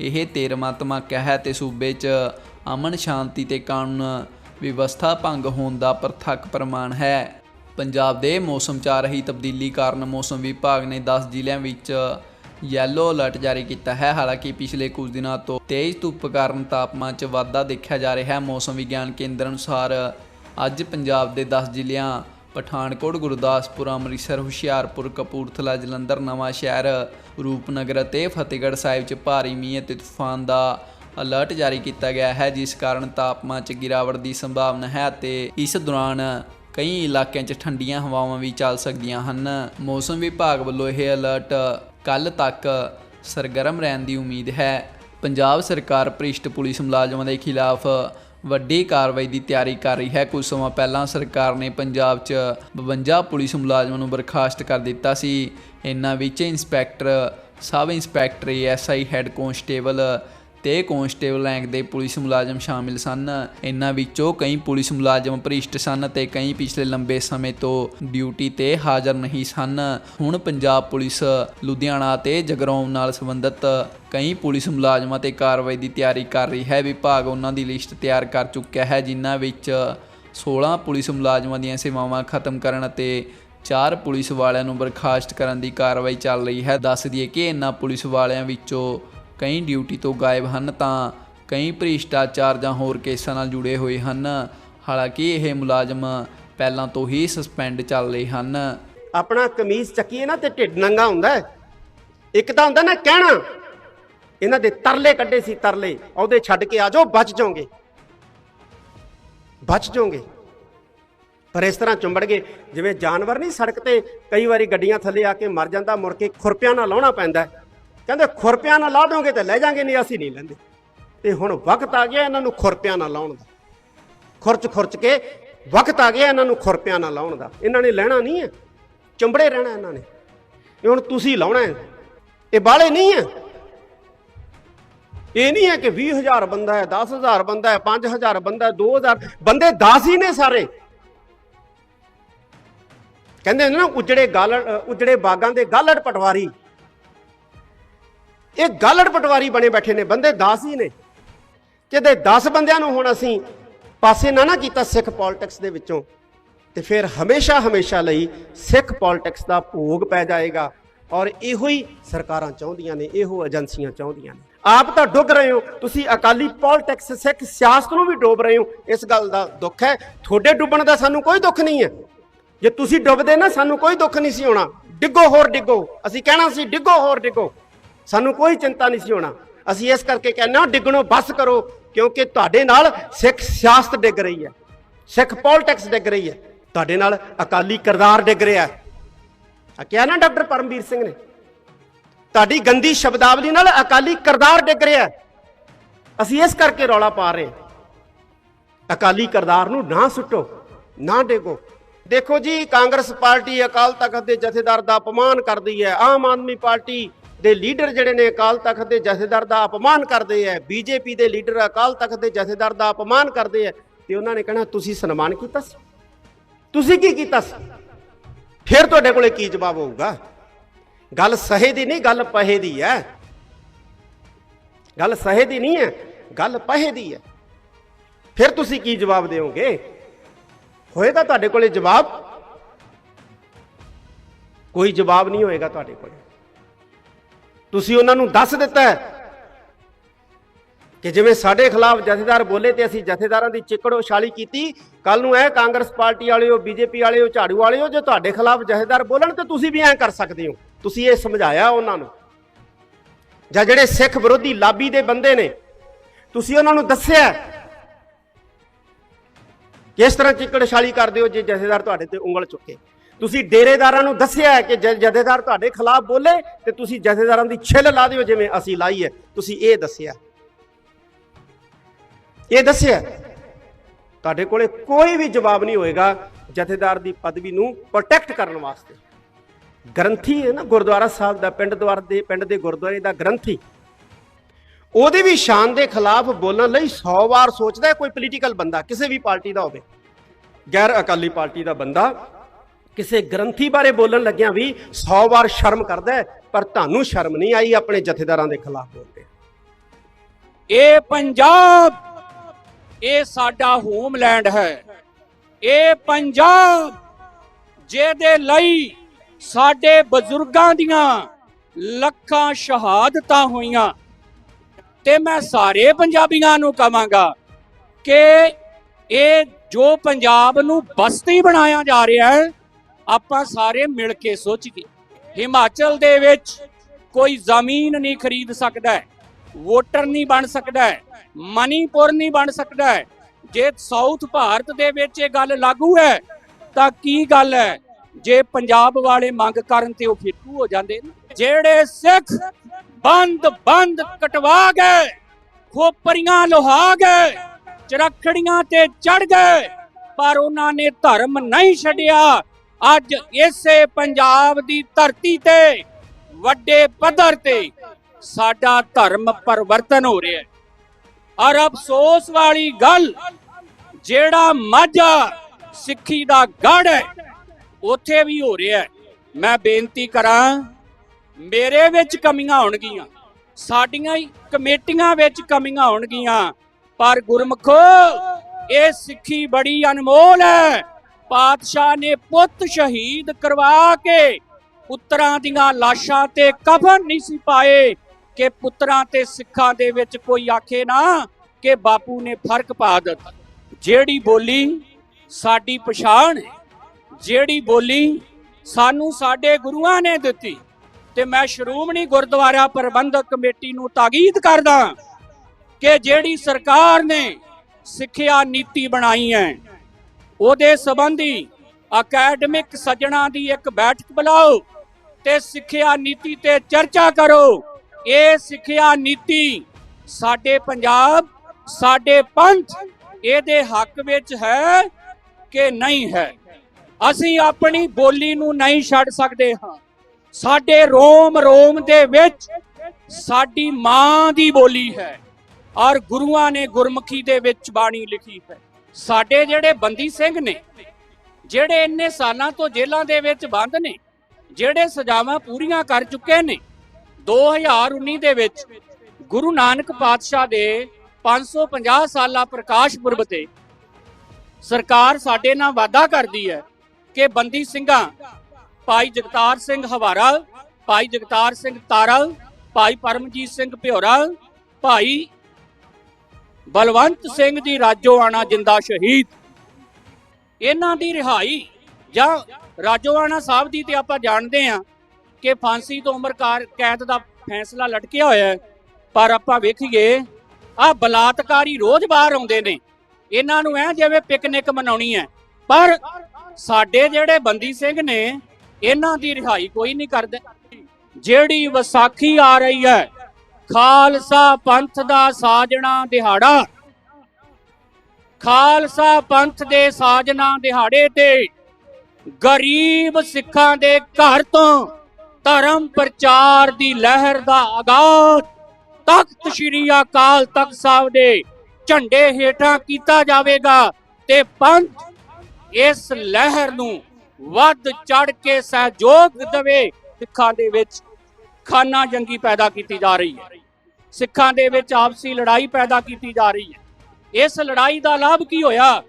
ਇਹ 13ਵਾਂ ਧਮਾਕਾ ਹੈ ਤੇ ਸੂਬੇ 'ਚ ਅਮਨ ਸ਼ਾਂਤੀ ਤੇ ਕਾਨੂੰਨ ਵਿਵਸਥਾ ਭੰਗ ਹੋਣ ਦਾ ਪ੍ਰਤੱਖ ਪ੍ਰਮਾਣ ਹੈ। ਪੰਜਾਬ ਦੇ ਮੌਸਮ 'ਚ ਆ ਰਹੀ ਤਬਦੀਲੀ ਕਾਰਨ ਮੌਸਮ ਵਿਭਾਗ ਨੇ 10 ਜ਼ਿਲ੍ਹਿਆਂ ਵਿੱਚ ਯੈਲੋ ਅਲਰਟ ਜਾਰੀ ਕੀਤਾ ਹੈ। ਹਾਲਾਂਕਿ ਪਿਛਲੇ ਕੁਝ ਦਿਨਾਂ ਤੋਂ ਤੇਜ਼ ਧੁੱਪ ਕਾਰਨ ਤਾਪਮਾਨ 'ਚ ਵਾਧਾ ਦੇਖਿਆ ਜਾ ਰਿਹਾ ਹੈ। ਮੌਸਮ ਵਿਗਿਆਨ ਕੇਂਦਰ ਅਨੁਸਾਰ ਅੱਜ ਪੰਜਾਬ ਦੇ 10 ਜ਼ਿਲ੍ਹਿਆਂ ਪਠਾਨਕੋਟ, ਗੁਰਦਾਸਪੁਰ, ਅੰਮ੍ਰਿਤਸਰ, ਹੁਸ਼ਿਆਰਪੁਰ, ਕਪੂਰਥਲਾ, ਜਲੰਧਰ, ਨਵਾਂ ਸ਼ਹਿਰ, ਰੂਪਨਗਰ ਅਤੇ ਫਤਿਹਗੜ੍ਹ ਸਾਹਿਬ 'ਚ ਭਾਰੀ ਮੀਂਹ ਅਤੇ ਤੂਫਾਨ ਦਾ ਅਲਰਟ ਜਾਰੀ ਕੀਤਾ ਗਿਆ ਹੈ, ਜਿਸ ਕਾਰਨ ਤਾਪਮਾਨ 'ਚ ਗਿਰਾਵਟ ਦੀ ਸੰਭਾਵਨਾ ਹੈ ਅਤੇ ਇਸ ਦੌਰਾਨ ਕਈ ਇਲਾਕਿਆਂ 'ਚ ਠੰਡੀਆਂ ਹਵਾਵਾਂ ਵੀ ਚੱਲ ਸਕਦੀਆਂ ਹਨ। ਮੌਸਮ ਵਿਭਾਗ ਵੱਲੋਂ ਇਹ ਅਲਰਟ ਕੱਲ ਤੱਕ ਸਰਗਰਮ ਰਹਿਣ ਦੀ ਉਮੀਦ ਹੈ। ਪੰਜਾਬ ਸਰਕਾਰ ਭ੍ਰਿਸ਼ਟ ਪੁਲਿਸ ਮੁਲਾਜ਼ਮਾਂ ਦੇ ਖਿਲਾਫ ਵੱਡੀ ਕਾਰਵਾਈ ਦੀ ਤਿਆਰੀ ਕਰ ਰਹੀ ਹੈ। ਕੁਝ ਸਮਾਂ ਪਹਿਲਾਂ ਸਰਕਾਰ ਨੇ ਪੰਜਾਬ 'ਚ 52 ਪੁਲਿਸ ਮੁਲਾਜ਼ਮਾਂ ਨੂੰ ਬਰਖਾਸਤ ਕਰ ਦਿੱਤਾ ਸੀ। ਇਹਨਾਂ ਵਿੱਚ inspector, sub inspector SI head constable ਤੇ ਕਾਂਸਟੇਬਲ ਰੈਂਕ ਦੇ ਪੁਲਿਸ ਮੁਲਾਜ਼ਮ ਸ਼ਾਮਿਲ ਸਨ। ਇਨ੍ਹਾਂ ਵਿੱਚੋਂ ਕਈ ਪੁਲਿਸ ਮੁਲਾਜ਼ਮ ਭ੍ਰਿਸ਼ਟ ਸਨ ਤੇ ਕਈ ਪਿਛਲੇ ਲੰਬੇ ਸਮੇਂ ਤੋਂ ਡਿਊਟੀ ਤੇ ਹਾਜ਼ਰ ਨਹੀਂ ਸਨ। ਹੁਣ ਪੰਜਾਬ ਪੁਲਿਸ ਲੁਧਿਆਣਾ ਤੇ ਜਗਰਾਉਂ ਨਾਲ ਸੰਬੰਧਿਤ ਕਈ ਪੁਲਿਸ ਮੁਲਾਜ਼ਮਾਂ ਤੇ ਕਾਰਵਾਈ ਦੀ ਤਿਆਰੀ ਕਰ ਰਹੀ ਹੈ। ਵਿਭਾਗ ਉਹਨਾਂ ਦੀ ਲਿਸਟ ਤਿਆਰ ਕਰ ਚੁੱਕਿਆ ਹੈ, ਜਿਨ੍ਹਾਂ ਵਿੱਚ 16 ਪੁਲਿਸ ਮੁਲਾਜ਼ਮਾਂ ਦੀਆਂ ਸੇਵਾਵਾਂ ਖਤਮ ਕਰਨ ਅਤੇ ਚਾਰ ਪੁਲਿਸ ਵਾਲਿਆਂ ਨੂੰ ਬਰਖਾਸਤ ਕਰਨ ਦੀ ਕਾਰਵਾਈ ਚੱਲ ਰਹੀ ਹੈ। ਦੱਸ ਦਈਏ ਕਿ ਇਨ੍ਹਾਂ ਪੁਲਿਸ ਵਾਲਿਆਂ ਵਿੱਚੋਂ ਕਈ ਡਿਊਟੀ ਤੋਂ ਗਾਇਬ ਹਨ ਤਾਂ ਕਈ ਭ੍ਰਿਸ਼ਟਾਚਾਰ ਜਾਂ ਹੋਰ ਕੇਸਾਂ ਨਾਲ ਜੁੜੇ ਹੋਏ ਹਨ। ਹਾਲਾਂਕਿ ਇਹ ਮੁਲਾਜ਼ਮ ਪਹਿਲਾਂ ਤੋਂ ਹੀ ਸਸਪੈਂਡ ਚੱਲ ਰਹੇ ਹਨ। ਆਪਣਾ ਕਮੀਜ਼ ਚੱਕੀਏ ਨਾ ਤੇ ਢਿੱਡ ਨੰਗਾ ਹੁੰਦਾ ਹੈ। ਇੱਕ ਤਾਂ ਹੁੰਦਾ ਨਾ ਕਹਿਣਾ, ਇਹਨਾਂ ਦੇ ਤਰਲੇ ਕੱਢੇ ਸੀ ਤਰਲੇ, ਉਹਦੇ ਛੱਡ ਕੇ ਆ ਜਾਓ, ਬਚ ਜਾਓਗੇ। ਬਚ ਜਾਓਗੇ। ਪਰ ਇਸ ਤਰ੍ਹਾਂ ਚੁੰਬੜ ਗਏ, ਜਿਵੇਂ ਜਾਨਵਰ ਨਹੀਂ ਸੜਕ ਤੇ ਕਈ ਵਾਰੀ ਗੱਡੀਆਂ ਥੱਲੇ ਆ ਕੇ ਮਰ ਜਾਂਦਾ, ਮੁੜ ਕੇ ਖੁਰਪਿਆਂ ਨਾਲ ਲਾਉਣਾ ਪੈਂਦਾ ਕਹਿੰਦੇ ਖੁਰਪਿਆਂ ਨਾਲ ਲਾ ਦੋਗੇ ਤੇ ਲੈ ਜਾਾਂਗੇ ਨਹੀਂ ਅਸੀਂ ਨਹੀਂ ਲੈਂਦੇ। ਤੇ ਹੁਣ ਵਕਤ ਆ ਗਿਆ ਇਹਨਾਂ ਨੂੰ ਖੁਰਪਿਆਂ ਨਾਲ ਲਾਉਣ ਦਾ। ਖੁਰਚ ਖੁਰਚ ਕੇ ਵਕਤ ਆ ਗਿਆ ਇਹਨਾਂ ਨੂੰ ਖੁਰਪਿਆਂ ਨਾਲ ਲਾਉਣ ਦਾ। ਇਹਨਾਂ ਨੇ ਲੈਣਾ ਨਹੀਂ ਹੈ। ਚੰਬੜੇ ਰਹਿਣਾ ਇਹਨਾਂ ਨੇ। ਇਹ ਹੁਣ ਤੁਸੀਂ ਲਾਉਣਾ ਹੈ। ਇਹ ਬਾਲੇ ਨਹੀਂ ਹੈ। ਇਹ ਨਹੀਂ ਹੈ ਕਿ 20000 ਬੰਦਾ ਹੈ 10000 ਬੰਦਾ ਹੈ 5000 ਬੰਦਾ ਹੈ 2000 ਬੰਦੇ 10 ਹੀ ਨੇ ਸਾਰੇ। ਕਹਿੰਦੇ ਨੇ ਨਾ ਉਜੜੇ ਗਾਲੜ ਅ, ਉਜੜੇ ਬਾਗਾਂ ਦੇ ਗਾਲੜ ਪਟਵਾਰੀ। ਇਹ ਗਾਲੜ ਪਟਵਾਰੀ ਬਣੇ ਬੈਠੇ ਨੇ, ਬੰਦੇ 10 ਹੀ ਨੇ। ਕਿਤੇ 10 ਬੰਦਿਆਂ ਨੂੰ ਹੁਣ ਅਸੀਂ ਪਾਸੇ ਨਾ ਨਾ ਕੀਤਾ ਸਿੱਖ ਪੋਲਿਟਿਕਸ ਦੇ ਵਿੱਚੋਂ, ਤੇ ਫਿਰ ਹਮੇਸ਼ਾ ਹਮੇਸ਼ਾ ਲਈ ਸਿੱਖ ਪੋਲਿਟਿਕਸ ਦਾ ਭੋਗ ਪੈ ਜਾਏਗਾ। ਔਰ ਇਹੋ ਹੀ ਸਰਕਾਰਾਂ ਚਾਹੁੰਦੀਆਂ ਨੇ, ਇਹੋ ਏਜੰਸੀਆਂ ਚਾਹੁੰਦੀਆਂ ਨੇ। ਆਪ ਤਾਂ ਡੁੱਬ ਰਹੇ ਹੋ, ਤੁਸੀਂ ਅਕਾਲੀ ਪੋਲਿਟਿਕਸ ਸਿੱਖ ਸਿਆਸਤ ਨੂੰ ਵੀ ਡੋਬ ਰਹੇ ਹੋ। ਇਸ ਗੱਲ ਦਾ ਦੁੱਖ ਹੈ, ਤੁਹਾਡੇ ਡੁੱਬਣ ਦਾ ਸਾਨੂੰ ਕੋਈ ਦੁੱਖ ਨਹੀਂ ਹੈ। ਜੇ ਤੁਸੀਂ ਡੁੱਬਦੇ ਨਾ, ਸਾਨੂੰ ਕੋਈ ਦੁੱਖ ਨਹੀਂ ਸੀ ਹੋਣਾ। ਡਿੱਗੋ ਹੋਰ ਡਿੱਗੋ, ਅਸੀਂ ਕਹਿਣਾ ਸੀ ਡਿੱਗੋ ਹੋਰ ਡਿੱਗੋ। ਸਾਨੂੰ ਕੋਈ ਚਿੰਤਾ ਨਹੀਂ ਸੀ ਹੋਣਾ। ਅਸੀਂ ਇਸ ਕਰਕੇ ਕਹਿੰਦੇ ਹਾਂ, ਡਿੱਗਣੋਂ ਬਸ ਕਰੋ, ਕਿਉਂਕਿ ਤੁਹਾਡੇ ਨਾਲ ਸਿੱਖ ਸਿਆਸਤ ਡਿੱਗ ਰਹੀ ਹੈ। ਸਿੱਖ ਪੋਲਿਟਿਕਸ ਡਿੱਗ ਰਹੀ ਹੈ। ਤੁਹਾਡੇ ਨਾਲ ਅਕਾਲੀ ਕਿਰਦਾਰ ਡਿੱਗ ਰਿਹਾ ਹੈ। ਆ ਕਿਹਾ ਨਾ ਡਾਕਟਰ ਪਰਮਵੀਰ ਸਿੰਘ ਨੇ, ਤੁਹਾਡੀ ਗੰਦੀ ਸ਼ਬਦਾਵਲੀ ਨਾਲ ਅਕਾਲੀ ਕਿਰਦਾਰ ਡਿੱਗ ਰਿਹਾ ਹੈ। ਅਸੀਂ ਇਸ ਕਰਕੇ ਰੌਲਾ ਪਾ ਰਹੇ ਅਕਾਲੀ ਕਿਰਦਾਰ ਨੂੰ ਨਾ ਸੁੱਟੋ, ਨਾ ਡੇਗੋ। ਦੇਖੋ ਜੀ, ਕਾਂਗਰਸ ਪਾਰਟੀ ਅਕਾਲ ਤਖਤ ਦੇ ਜਥੇਦਾਰ ਦਾ ਅਪਮਾਨ ਕਰਦੀ ਹੈ, ਆਮ ਆਦਮੀ ਪਾਰਟੀ ਦੇ ਲੀਡਰ ਜਿਹੜੇ ਨੇ ਅਕਾਲ ਤਖਤ ਦੇ ਜਥੇਦਾਰ ਦਾ ਅਪਮਾਨ ਕਰਦੇ ਹੈ ਬੀਜੇਪੀ ਦੇ ਲੀਡਰ ਅਕਾਲ ਤਖਤ ਦੇ ਜਥੇਦਾਰ ਦਾ ਅਪਮਾਨ ਕਰਦੇ ਹੈ ਤੇ ਉਹਨਾਂ ਨੇ ਕਹਿਣਾ, ਤੁਸੀਂ ਸਨਮਾਨ ਕੀਤਾ ਸੀ? ਤੁਸੀਂ ਕੀ ਕੀਤਾ ਸੀ? ਫਿਰ ਤੁਹਾਡੇ ਕੋਲੇ ਕੀ ਜਵਾਬ ਹੋਊਗਾ? ਗੱਲ ਸਹੇ ਦੀ ਨਹੀਂ, ਗੱਲ ਪਹੇ ਦੀ ਹੈ ਗੱਲ ਸਹੇ ਦੀ ਨਹੀਂ ਹੈ ਗੱਲ ਪਹੇ ਦੀ ਹੈ ਫਿਰ ਤੁਸੀਂ ਕੀ ਜਵਾਬ ਦਿਓਗੇ? ਹੋਏਗਾ ਤੁਹਾਡੇ ਕੋਲੇ ਜਵਾਬ? ਕੋਈ ਜਵਾਬ ਨਹੀਂ ਹੋਏਗਾ ਤੁਹਾਡੇ ਕੋਲੇ। ਤੁਸੀਂ ਉਹਨਾਂ ਨੂੰ ਦੱਸ ਦਿੱਤਾ ਕਿ ਜਿਵੇਂ ਸਾਡੇ ਖਿਲਾਫ ਜਥੇਦਾਰ ਬੋਲੇ ਤੇ ਅਸੀਂ ਜਥੇਦਾਰਾਂ ਦੀ ਚਿੱਕੜ ਉਛਾਲੀ ਕੀਤੀ ਕੱਲ ਨੂੰ ਇਹ ਕਾਂਗਰਸ ਪਾਰਟੀ ਵਾਲਿਓ, ਬੀਜੇਪੀ ਵਾਲਿਓ, ਝਾੜੂ ਵਾਲਿਓ, ਜੇ ਤੁਹਾਡੇ ਖਿਲਾਫ ਜਥੇਦਾਰ ਬੋਲਣ ਤੇ ਤੁਸੀਂ ਵੀ ਐਂ ਕਰ ਸਕਦੇ ਹੋ। ਤੁਸੀਂ ਇਹ ਸਮਝਾਇਆ ਉਹਨਾਂ ਨੂੰ। ਜਾਂ ਜਿਹੜੇ ਸਿੱਖ ਵਿਰੋਧੀ ਲਾਬੀ ਦੇ ਬੰਦੇ ਨੇ, ਤੁਸੀਂ ਉਹਨਾਂ ਨੂੰ ਦੱਸਿਆ ਕਿਸ ਤਰ੍ਹਾਂ ਚਿੱਕੜ ਛਾਲੀ ਕਰਦੇ ਹੋ ਜੇ ਜਥੇਦਾਰ ਤੁਹਾਡੇ ਤੇ ਉਂਗਲ ਚੁੱਕੇ। ਤੁਸੀਂ ਡੇਰੇਦਾਰਾਂ ਨੂੰ ਦੱਸਿਆ ਹੈ ਕਿ ਜਥੇਦਾਰ ਤੁਹਾਡੇ ਖਿਲਾਫ ਬੋਲੇ ਤੇ ਤੁਸੀਂ ਜਥੇਦਾਰਾਂ ਦੀ ਛਿੱਲ ਲਾ ਦਿਓ ਜਿਵੇਂ ਅਸੀਂ ਲਾਈ ਹੈ। ਤੁਸੀਂ ਇਹ ਦੱਸਿਆ ਇਹ ਦੱਸਿਆ ਤੁਹਾਡੇ ਕੋਲੇ ਕੋਈ ਵੀ ਜਵਾਬ ਨਹੀਂ ਹੋਏਗਾ ਜਥੇਦਾਰ ਦੀ ਪਦਵੀ ਨੂੰ ਪ੍ਰੋਟੈਕਟ ਕਰਨ ਵਾਸਤੇ। ਗ੍ਰੰਥੀ ਹੈ ਨਾ ਗੁਰਦੁਆਰਾ ਸਾਹਿਬ ਦਾ, ਪਿੰਡ ਦਵਾਰ ਦੇ, ਪਿੰਡ ਦੇ ਗੁਰਦੁਆਰੇ ਦਾ ਗ੍ਰੰਥੀ। ਉਹਦੀ ਵੀ ਸ਼ਾਨ ਦੇ ਖਿਲਾਫ ਬੋਲਣ ਲਈ 100 ਵਾਰ ਸੋਚਦਾ ਕੋਈ ਪੋਲੀਟੀਕਲ ਬੰਦਾ, ਕਿਸੇ ਵੀ ਪਾਰਟੀ ਦਾ ਹੋਵੇ। ਗੈਰ ਅਕਾਲੀ ਪਾਰਟੀ ਦਾ ਬੰਦਾ ਕਿਸੇ ਗ੍ਰੰਥੀ ਬਾਰੇ ਬੋਲਣ ਲੱਗਿਆਂ ਵੀ 100 ਵਾਰ ਸ਼ਰਮ ਕਰਦਾ ਪਰ ਤੁਹਾਨੂੰ ਸ਼ਰਮ ਨਹੀਂ ਆਈ ਆਪਣੇ ਜਥੇਦਾਰਾਂ ਦੇ ਖਿਲਾਫ ਬੋਲਦੇ ਇਹ ਪੰਜਾਬ, ਇਹ ਸਾਡਾ ਹੋਮਲੈਂਡ ਹੈ। ਇਹ ਪੰਜਾਬ, ਜਿਹਦੇ ਲਈ ਸਾਡੇ ਬਜ਼ੁਰਗਾਂ ਦੀਆਂ ਲੱਖਾਂ ਸ਼ਹਾਦਤਾਂ ਹੋਈਆਂ। ਤੇ ਮੈਂ ਸਾਰੇ ਪੰਜਾਬੀਆਂ ਨੂੰ ਕਹਾਂਗਾ ਕਿ ਇਹ ਜੋ ਪੰਜਾਬ ਨੂੰ ਬਸਤੀ ਬਣਾਇਆ ਜਾ ਰਿਹਾ ਹੈ ਆਪਾਂ ਸਾਰੇ ਮਿਲ ਕੇ ਸੋਚੀਏ ਹਿਮਾਚਲ ਦੇ ਵਿੱਚ ਕੋਈ ਜ਼ਮੀਨ ਨਹੀਂ ਖਰੀਦ ਸਕਦਾ ਵੋਟਰ ਨਹੀਂ ਬਣ ਸਕਦਾ ਮਨੀਪੁਰ ਨਹੀਂ ਬਣ ਸਕਦਾ ਜੇ ਸਾਊਥ ਭਾਰਤ ਦੇ ਵਿੱਚ ਇਹ ਗੱਲ ਲਾਗੂ ਹੈ, ਤਾਂ ਕੀ ਗੱਲ ਹੈ? ਜੇ ਪੰਜਾਬ ਵਾਲੇ ਮੰਗ ਕਰਨ ਤੇ ਉਹ ਫਿੱਟੂ ਹੋ ਜਾਂਦੇ ਨੇ। ਜਿਹੜੇ ਸਿੱਖ ਬੰਦ ਬੰਦ ਕਟਵਾ ਗਏ, ਖੋਪਰੀਆਂ ਲੋਹਾ ਗਏ, ਚਰਖੜੀਆਂ ਤੇ ਚੜ ਗਏ, ਪਰ ਉਹਨਾਂ ਨੇ ਧਰਮ ਨਹੀਂ ਛੱਡਿਆ ਅੱਜ ਇਸੇ ਪੰਜਾਬ ਦੀ ਧਰਤੀ ਤੇ, ਵੱਡੇ ਪੱਧਰ ਤੇ ਸਾਡਾ ਧਰਮ ਪਰਿਵਰਤਨ ਹੋ ਰਿਹਾ ਹੈ। ਔਰ ਅਫਸੋਸ ਵਾਲੀ ਗੱਲ, ਜਿਹੜਾ ਮਾਝਾ ਸਿੱਖੀ ਦਾ ਗੜ ਹੈ, ਉੱਥੇ ਵੀ ਹੋ ਰਿਹਾ ਹੈ। ਮੈਂ ਬੇਨਤੀ ਕਰਾਂ, ਮੇਰੇ ਵਿੱਚ ਕਮੀਆਂ ਹੋਣਗੀਆਂ, ਸਾਡੀਆਂ ਹੀ ਕਮੇਟੀਆਂ ਵਿੱਚ ਕਮੀਆਂ ਹੋਣਗੀਆਂ, ਪਰ ਗੁਰਮਖੋ, ਇਹ ਸਿੱਖੀ ਬੜੀ ਅਨਮੋਲ ਹੈ। ਪਾਤਸ਼ਾਹ ਨੇ ਪੁੱਤ ਸ਼ਹੀਦ ਕਰਵਾ ਕੇ ਪੁੱਤਰਾਂ ਦੀਆਂ ਲਾਸ਼ਾਂ ਤੇ ਕਫਨ ਨਹੀਂ ਸੀ ਪਾਏ ਕਿ ਪੁੱਤਰਾਂ ਤੇ ਸਿੱਖਾਂ ਦੇ ਵਿੱਚ ਕੋਈ ਆਖੇ ਨਾ ਕਿ ਬਾਪੂ ਨੇ ਫ਼ਰਕ ਪਾ ਦਿੱਤਾ। ਜਿਹੜੀ ਬੋਲੀ ਸਾਡੀ ਪਛਾਣ ਜਿਹੜੀ ਬੋਲੀ ਸਾਨੂੰ ਸਾਡੇ ਗੁਰੂਆਂ ਨੇ ਦਿੱਤੀ ਤੇ ਮੈਂ ਸ਼੍ਰੋਮਣੀ ਗੁਰਦੁਆਰਾ ਪ੍ਰਬੰਧਕ ਕਮੇਟੀ ਨੂੰ ਤਾਕੀਦ ਕਰਦਾ ਕਿ ਜਿਹੜੀ ਸਰਕਾਰ ਨੇ ਸਿੱਖਿਆ ਨੀਤੀ ਬਣਾਈ ਹੈ ਉਹਦੇ ਸੰਬੰਧੀ ਅਕੈਡਮਿਕ ਸੱਜਣਾ ਦੀ ਇੱਕ ਬੈਠਕ ਬੁਲਾਓ ਤੇ ਸਿੱਖਿਆ ਨੀਤੀ ਤੇ ਚਰਚਾ ਕਰੋ। ਇਹ ਸਿੱਖਿਆ ਨੀਤੀ ਸਾਡੇ ਪੰਜਾਬ, ਸਾਡੇ ਪੰਥ, ਇਹਦੇ ਹੱਕ ਵਿੱਚ ਹੈ ਕਿ ਨਹੀਂ ਹੈ। ਅਸੀਂ ਆਪਣੀ ਬੋਲੀ ਨੂੰ ਨਹੀਂ ਛੱਡ ਸਕਦੇ ਹਾਂ। ਸਾਡੇ ਰੋਮ ਰੋਮ ਦੇ ਵਿੱਚ ਸਾਡੀ ਮਾਂ ਦੀ ਬੋਲੀ ਹੈ ਔਰ ਗੁਰੂਆਂ ਨੇ ਗੁਰਮੁਖੀ ਦੇ ਵਿੱਚ ਬਾਣੀ ਲਿਖੀ ਹੈ। ਸਾਡੇ ਜਿਹੜੇ ਬੰਦੀ ਸਿੰਘ ਨੇ, ਜਿਹੜੇ ਇੰਨੇ ਸਾਲਾਂ ਤੋਂ ਜੇਲ੍ਹਾਂ ਦੇ ਵਿੱਚ ਬੰਦ ਨੇ, ਜਿਹੜੇ ਸਜ਼ਾਵਾਂ ਪੂਰੀਆਂ ਕਰ ਚੁੱਕੇ ਨੇ 2019 ਦੇ ਵਿੱਚ ਗੁਰੂ ਨਾਨਕ ਪਾਤਸ਼ਾਹ ਦੇ 550 ਸਾਲਾ ਪ੍ਰਕਾਸ਼ ਪੁਰਬ ਤੇ ਸਰਕਾਰ ਸਾਡੇ ਨਾਲ ਵਾਅਦਾ ਕਰਦੀ ਹੈ ਕਿ ਬੰਦੀ ਸਿੰਘਾਂ, ਭਾਈ ਜਗਤਾਰ ਸਿੰਘ ਹਵਾਰਾ, ਭਾਈ ਜਗਤਾਰ ਸਿੰਘ ਤਾਰਾ ਭਾਈ ਪਰਮਜੀਤ ਸਿੰਘ ਭਿਓਰਾ, ਭਾਈ ਬਲਵੰਤ ਸਿੰਘ ਦੀ ਰਾਜੋਆਣਾ ਜਿੰਦਾ ਸ਼ਹੀਦ। ਇਹਨਾਂ ਦੀ ਰਿਹਾਈ ਜਾਂ ਰਾਜੋਆਣਾ ਸਾਹਿਬ ਦੀ ਤੇ ਆਪਾਂ ਜਾਣਦੇ ਹਾਂ ਕਿ ਫਾਂਸੀ ਤੋਂ ਉਮਰ ਕਾਰ- ਕੈਦ ਦਾ ਫੈਸਲਾ ਲਟਕਿਆ ਹੋਇਆ ਹੈ। ਪਰ ਆਪਾਂ ਵੇਖੀਏ ਆ ਬਲਾਤਕਾਰੀ ਰੋਜ਼ ਬਾਹਰ ਆਉਂਦੇ ਨੇ। ਇਹਨਾਂ ਨੂੰ ਐ ਜਿਵੇਂ ਪਿਕਨਿਕ ਮਨਾਉਣੀ ਹੈ। ਪਰ ਸਾਡੇ ਜਿਹੜੇ ਬੰਦੀ ਸਿੰਘ ਨੇ, ਇਹਨਾਂ ਦੀ ਰਿਹਾਈ ਕੋਈ ਨਹੀਂ ਕਰਦਾ। ਜਿਹੜੀ ਵਿਸਾਖੀ ਆ ਰਹੀ ਹੈ ਖਾਲਸਾ ਪੰਥ ਦਾ ਸਾਜਣਾ ਦਿਹਾੜਾ। ਖਾਲਸਾ ਪੰਥ ਦੇ ਸਾਜਣਾ ਦਿਹਾੜੇ ਤੇ ਗਰੀਬ ਸਿੱਖਾਂ ਦੇ ਘਰ ਤੋਂ ਧਰਮ ਪ੍ਰਚਾਰ ਦੀ ਲਹਿਰ ਦਾ ਆਗਾਜ਼ ਤਖਤ ਸ੍ਰੀ ਅਕਾਲ ਤਖਤ ਸਾਹਿਬ ਦੇ ਝੰਡੇ ਹੇਠਾਂ ਕੀਤਾ ਜਾਵੇਗਾ ਤੇ ਪੰਥ ਇਸ ਲਹਿਰ ਨੂੰ ਵੱਧ ਚੜ ਕੇ ਸਹਿਯੋਗ ਦੇਵੇ। ਸਿੱਖਾਂ ਦੇ ਵਿੱਚ ਖਾਨਾ ਜੰਗੀ ਪੈਦਾ ਕੀਤੀ ਜਾ ਰਹੀ ਹੈ। ਸਿੱਖਾਂ ਦੇ ਵਿੱਚ ਆਪਸੀ ਲੜਾਈ ਪੈਦਾ ਕੀਤੀ ਜਾ ਰਹੀ ਹੈ। ਇਸ ਲੜਾਈ ਦਾ ਲਾਭ ਕੀ ਹੋਇਆ?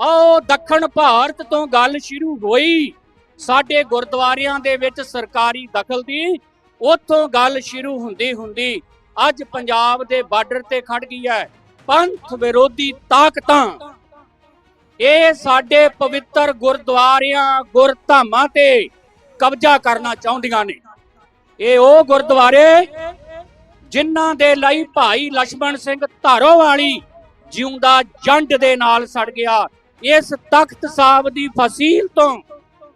ਆਓ, ਦੱਖਣ ਭਾਰਤ ਤੋਂ ਗੱਲ ਸ਼ੁਰੂ ਹੋਈ। ਸਾਡੇ ਗੁਰਦੁਆਰਿਆਂ ਦੇ ਵਿੱਚ ਸਰਕਾਰੀ ਦਖਲ ਦੀ, ਉੱਥੋਂ ਗੱਲ ਸ਼ੁਰੂ ਹੁੰਦੀ ਹੁੰਦੀ ਅੱਜ ਪੰਜਾਬ ਦੇ ਬਾਰਡਰ ਤੇ ਖੜ ਗਈ ਹੈ। ਪੰਥ ਵਿਰੋਧੀ ਤਾਕਤਾਂ। ਇਹ ਸਾਡੇ ਪਵਿੱਤਰ ਗੁਰਦੁਆਰਿਆਂ, ਗੁਰਧਾਮਾਂ ਤੇ ਕਬਜ਼ਾ ਕਰਨਾ ਚਾਹੁੰਦੀਆਂ ਨੇ। ਇਹ ਉਹ ਗੁਰਦੁਆਰੇ ਜਿਨ੍ਹਾਂ ਦੇ ਲਈ ਭਾਈ ਲక్ష్మణ ਸਿੰਘ ਧਾਰੋ ਵਾਲੀ ਜਿਉਂਦਾ ਜੰਡ ਦੇ ਨਾਲ ਸੜ ਗਿਆ। ਇਸ ਤਖਤ ਸਾਹਿਬ ਦੀ ਫਸੀਲ ਤੋਂ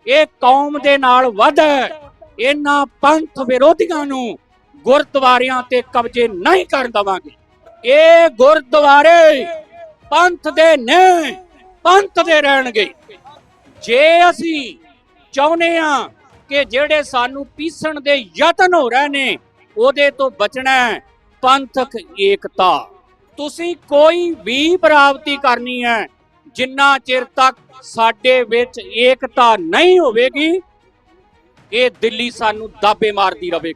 ਇਹ ਕੌਮ ਦੇ ਨਾਲ ਵੱਧ ਇਹਨਾਂ ਪੰਥ ਵਿਰੋਧੀਆਂ ਨੂੰ ਗੁਰਦੁਆਰਿਆਂ ਤੇ ਕਬਜ਼ੇ ਨਹੀਂ ਕਰਨ ਦਵਾਂਗੇ। ਇਹ ਗੁਰਦੁਆਰੇ ਪੰਥ ਦੇ ਨੇ, ਪੰਥ ਦੇ ਰਹਿਣਗੇ। ਜੇ ਅਸੀਂ ਚਾਹੁੰਦੇ ਆ ਕਿ ਜਿਹੜੇ ਸਾਨੂੰ ਪੀਸਣ ਦੇ ਯਤਨ ਹੋ ਰਹੇ ਨੇ ਉਹਦੇ ਤੋਂ ਬਚਣਾ ਪੰਥਕ ਏਕਤਾ। ਤੁਸੀਂ ਕੋਈ ਵੀ ਪ੍ਰਾਪਤੀ ਕਰਨੀ ਹੈ, ਜਿੰਨਾ ਚਿਰ ਤੱਕ ਸਾਡੇ ਵਿੱਚ ਏਕਤਾ ਨਹੀਂ ਹੋਵੇਗੀ, ਇਹ ਦਿੱਲੀ ਸਾਨੂੰ ਦਾਬੇ ਮਾਰਦੀ ਰਹੇਗੀ